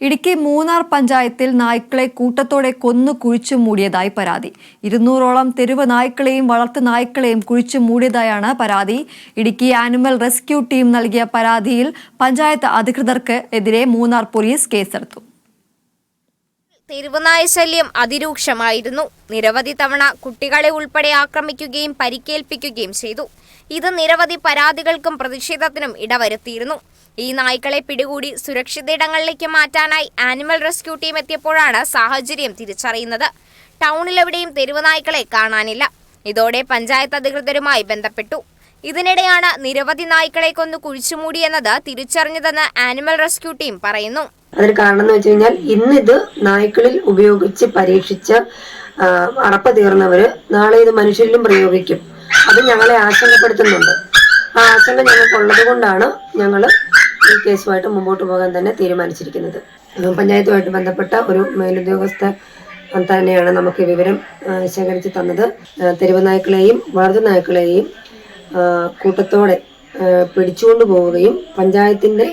ഇടുക്കി മൂന്നാർ പഞ്ചായത്തിൽ നായ്ക്കളെ കൂട്ടത്തോടെ കൊന്നു കുഴിച്ചു മൂടിയതായി പരാതി. ഇരുന്നൂറോളം തെരുവ് നായ്ക്കളെയും വളർത്തു നായ്ക്കളെയും കുഴിച്ചു മൂടിയതായാണ് പരാതി. ഇടുക്കി ആനിമൽ റെസ്ക്യൂ ടീം നൽകിയ പരാതിയിൽ പഞ്ചായത്ത് അധികൃതർക്ക് എതിരെ മൂന്നാർ പോലീസ് കേസെടുത്തു. തെരുവുനായ ശല്യം അതിരൂക്ഷമായിരുന്നു. നിരവധി തവണ കുട്ടികളെ ഉൾപ്പെടെ ആക്രമിക്കുകയും പരിക്കേൽപ്പിക്കുകയും ചെയ്തു. ഇത് നിരവധി പരാതികൾക്കും പ്രതിഷേധത്തിനും ഇടവരുത്തിയിരുന്നു. ഈ നായ്ക്കളെ പിടികൂടി സുരക്ഷിതയിടങ്ങളിലേക്ക് മാറ്റാനായി ആനിമൽ റെസ്ക്യൂ ടീം എത്തിയപ്പോഴാണ് സാഹചര്യം തിരിച്ചറിയുന്നത്. ടൗണിലെവിടെയും തെരുവ് നായ്ക്കളെ കാണാനില്ല. ഇതോടെ പഞ്ചായത്ത് അധികൃതരുമായി ബന്ധപ്പെട്ടു. ഇതിനിടെയാണ് നിരവധി നായ്ക്കളെ കൊന്നു കുഴിച്ചുമൂടിയെന്നത് തിരിച്ചറിഞ്ഞതെന്ന് ആനിമൽ റെസ്ക്യൂ ടീം പറയുന്നു. അതിന് കാരണം എന്ന് വെച്ച് കഴിഞ്ഞാൽ ഇന്നിത് നായ്ക്കളിൽ ഉപയോഗിച്ച് പരീക്ഷിച്ച് ആ, തീർന്നവര് നാളെ ഇത് മനുഷ്യരിലും പ്രയോഗിക്കും. അത് ഞങ്ങളെ ആശങ്കപ്പെടുത്തുന്നുണ്ട്. ആ ആശങ്ക ഞങ്ങൾക്കുള്ളത് കൊണ്ടാണ് ഞങ്ങൾ ഈ കേസുമായിട്ട് മുമ്പോട്ട് പോകാൻ തന്നെ തീരുമാനിച്ചിരിക്കുന്നത്. പഞ്ചായത്തുമായിട്ട് ബന്ധപ്പെട്ട ഒരു മേലുദ്യോഗസ്ഥ തന്നെയാണ് നമുക്ക് വിവരം ശേഖരിച്ച് തന്നത്. തെരുവ് നായ്ക്കളെയും വളർത്തു നായ്ക്കളെയും കൂട്ടത്തോടെ പിടിച്ചുകൊണ്ട് പോവുകയും പഞ്ചായത്തിന്റെ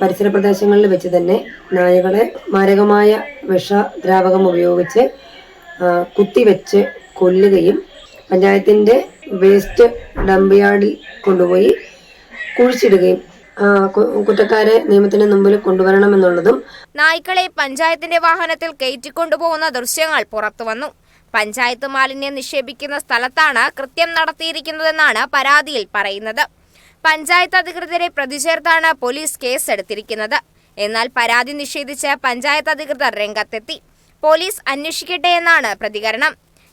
പരിസര പ്രദേശങ്ങളിൽ വെച്ച് തന്നെ നായകളെ മാരകമായ വിഷദ്രാവകം ഉപയോഗിച്ച് കുത്തിവെച്ച് കൊല്ലുകയും പഞ്ചായത്തിന്റെ വേസ്റ്റ് ഡംപ് യാർഡിൽ കൊണ്ടുപോയി കുഴിച്ചിടുകയും കുറ്റക്കാരെ നിയമത്തിന് മുമ്പിൽ കൊണ്ടുവരണമെന്നുള്ളതും നായ്ക്കളെ പഞ്ചായത്തിന്റെ വാഹനത്തിൽ കയറ്റിക്കൊണ്ടുപോകുന്ന ദൃശ്യങ്ങൾ പുറത്തുവന്നു പഞ്ചായത്ത് മാലിന്യം നിക്ഷേപിക്കുന്ന സ്ഥലത്താണ് കൃത്യം നടത്തിയിരിക്കുന്നതെന്നാണ് പരാതിയിൽ പറയുന്നത്. പഞ്ചായത്ത് അധികൃതരെ പ്രതിചേർത്താണ് പോലീസ് കേസ് എടുത്തിരിക്കുന്നത് എന്നാൽ പരാതി നിഷേധിച്ച് പഞ്ചായത്ത് അധികൃതർ രംഗത്തെത്തി. പോലീസ് അന്വേഷിക്കട്ടെ എന്നാണ് പ്രതികരണം.